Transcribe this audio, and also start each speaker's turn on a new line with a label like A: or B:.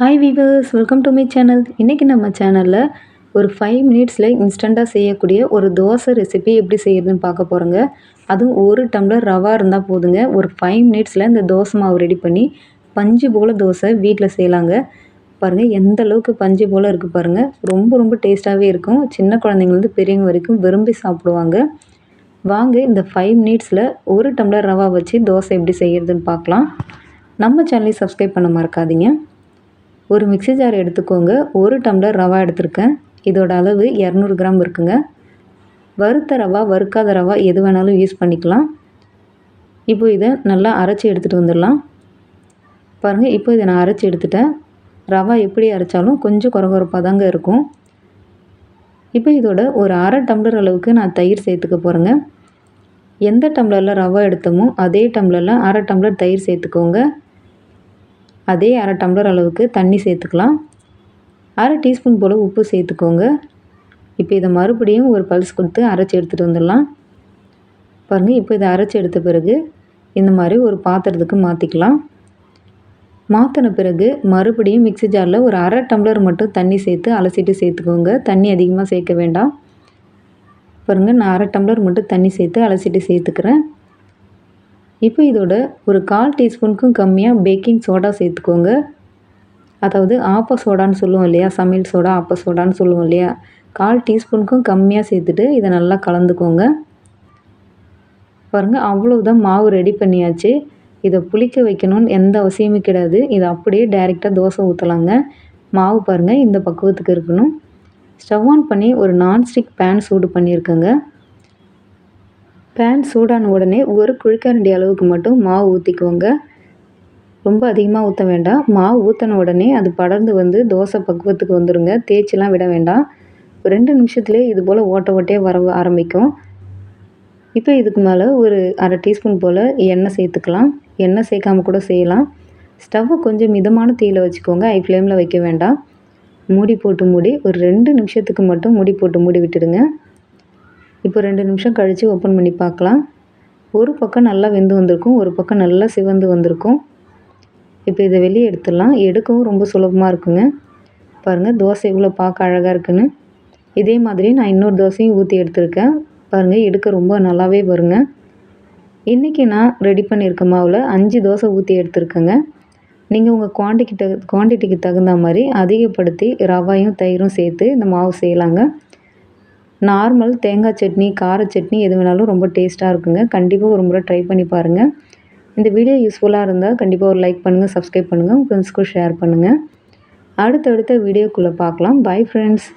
A: Hi viewers welcome to my channel இன்றைக்கி நம்ம சேனலில் ஒரு ஃபைவ் மினிட்ஸில் இன்ஸ்டண்ட்டாக செய்யக்கூடிய ஒரு தோசை ரெசிபி எப்படி செய்யறதுன்னு பார்க்க போகிறோங்க அதுவும் ஒரு டம்ளர் ரவா இருந்தால் போதுங்க. ஒரு ஃபைவ் மினிட்ஸில் இந்த தோசை மாவு ரெடி பண்ணி பஞ்சு போல் தோசை வீட்டில் செய்யலாங்க. பாருங்கள் எந்த அளவுக்கு பஞ்சு போல் இருக்குது பாருங்கள் ரொம்ப ரொம்ப டேஸ்ட்டாகவே இருக்கும். சின்ன குழந்தைங்கலேருந்து பெரியவங்க வரைக்கும் விரும்பி சாப்பிடுவாங்க. வாங்க இந்த ஃபைவ் மினிட்ஸில் ஒரு டம்ளர் ரவா வச்சு தோசை எப்படி செய்கிறதுன்னு பார்க்கலாம். நம்ம சேனலையும் சப்ஸ்கிரைப் பண்ண மறக்காதீங்க. ஒரு மிக்ஸி ஜார் எடுத்துக்கோங்க. ஒரு டம்ளர் ரவா எடுத்திருக்கேன். இதோட அளவு இரநூறு கிராம் இருக்குங்க. வறுத்த ரவா வறுக்காத ரவா எது வேணாலும் யூஸ் பண்ணிக்கலாம். இப்போ இதை நல்லா அரைச்சி எடுத்துகிட்டு வந்துடலாம். பாருங்கள் இப்போ இதை நான் அரைச்சி எடுத்துட்டேன். ரவா எப்படி அரைச்சாலும் கொஞ்சம் குறகுறப்பாக தாங்க இருக்கும். இப்போ இதோட ஒரு அரை டம்ளர் அளவுக்கு நான் தயிர் சேர்த்துக்க போகிறேங்க எந்த டம்ளரில் ரவா எடுத்தோமோ அதே டம்ளரில் அரை டம்ளர் தயிர் சேர்த்துக்கோங்க. அதே அரை டம்ளர் அளவுக்கு தண்ணி சேர்த்துக்கலாம். அரை டீஸ்பூன் போல் உப்பு சேர்த்துக்கோங்க. இப்போ இதை மறுபடியும் ஒரு பல்ஸ் கொடுத்து அரைச்சி எடுத்துகிட்டு வந்துடலாம். பாருங்கள் இப்போ இதை அரைச்சி எடுத்த பிறகு இந்த மாதிரி ஒரு பாத்திரத்துக்கு மாற்றிக்கலாம் மாற்றின பிறகு மறுபடியும் மிக்ஸி ஜாரில் ஒரு அரை டம்ளர் மட்டும் தண்ணி சேர்த்து அலசிட்டு சேர்த்துக்கோங்க. தண்ணி அதிகமாக சேர்க்க வேண்டாம். பாருங்கள் நான் அரை டம்ளர் மட்டும் தண்ணி சேர்த்து அலசிட்டு சேர்த்துக்கிறேன். இப்போ இதோட ஒரு கால் டீஸ்பூனுக்கும் கம்மியாக பேக்கிங் சோடா சேர்த்துக்கோங்க. அதாவது ஆப்ப சோடான்னு சொல்லுவோம் இல்லையா? சமையல் சோடா ஆப்ப சோடான்னு சொல்லுவோம் இல்லையா? கால் டீஸ்பூனுக்கும் கம்மியாக சேர்த்துட்டு இதை நல்லா கலந்துக்கோங்க. பாருங்கள் அவ்வளோதான் மாவு ரெடி பண்ணியாச்சு. இதை புளிக்க வைக்கணும்னு எந்த அவசியமும் கிடையாது. இதை அப்படியே டைரெக்டாக தோசை ஊற்றலாங்க மாவு பாருங்கள் இந்த பக்குவத்துக்கு இருக்கணும். ஸ்டவ் ஆன் பண்ணி ஒரு நான்ஸ்டிக் பேன் சூடு பண்ணியிருக்கேங்க. பேன் சூடான உடனே ஒரு குழிக்கரண்டி அளவுக்கு மட்டும் மாவு ஊற்றிக்கோங்க ரொம்ப அதிகமாக ஊற்ற வேண்டாம். மாவு ஊற்றின உடனே அது படர்ந்து வந்து தோசை பக்குவத்துக்கு வந்துடுங்க தேய்ச்சிலாம் விட வேண்டாம். ரெண்டு நிமிஷத்துலேயே இது போல் ஓட்ட ஓட்டையே வர ஆரம்பிக்கும். இப்போ இதுக்கு மேலே ஒரு அரை டீஸ்பூன் போல் எண்ணெய் சேர்த்துக்கலாம். எண்ணெய் சேர்க்காம கூட செய்யலாம். ஸ்டவ்வை கொஞ்சம் மிதமான தீயில் வச்சுக்கோங்க. ஐ ஃப்ளேமில் வைக்க வேண்டாம். மூடி போட்டு மூடி ஒரு ரெண்டு நிமிஷத்துக்கு மட்டும் மூடி போட்டு மூடி விட்டுடுங்க. இப்போ ரெண்டு நிமிஷம் கழித்து ஓப்பன் பண்ணி பார்க்கலாம். ஒரு பக்கம் நல்லா வெந்து வந்திருக்கும் ஒரு பக்கம் நல்லா சிவந்து வந்திருக்கும். இப்போ இதை வெளியே எடுத்துடலாம். எடுக்கவும் ரொம்ப சுலபமாக இருக்குங்க. பாருங்கள் தோசை இவ்வளோ பார்க்க அழகாக இருக்குன்னு. இதே மாதிரி நான் இன்னொரு தோசையும் ஊற்றி எடுத்திருக்கேன். பாருங்கள் எடுக்க ரொம்ப நல்லாவே வருங்க. இன்றைக்கி நான் ரெடி பண்ணியிருக்க மாவில் அஞ்சு தோசை ஊற்றி எடுத்திருக்கேங்க. நீங்கள் உங்கள் குவான்டிட்டி குவான்டிட்டிக்கு தகுந்த மாதிரி அதிகப்படுத்தி ரவாயும் தயிரும் சேர்த்து இந்த மாவு செய்யலாங்க. நார்மல் தேங்காய் சட்னி கார சட்னி எது வேணாலும் ரொம்ப டேஸ்ட்டாக இருக்குங்க. கண்டிப்பாக ஒரு முறை ட்ரை பண்ணி பாருங்கள் இந்த வீடியோ யூஸ்ஃபுல்லாக இருந்தால் கண்டிப்பாக ஒரு லைக் பண்ணுங்கள் சப்ஸ்கிரைப் பண்ணுங்கள் உங்கள் ஃப்ரெண்ட்ஸ்க்கும் ஷேர் பண்ணுங்கள் அடுத்தடுத்த வீடியோக்குள்ளே பார்க்கலாம் பை ஃப்ரெண்ட்ஸ்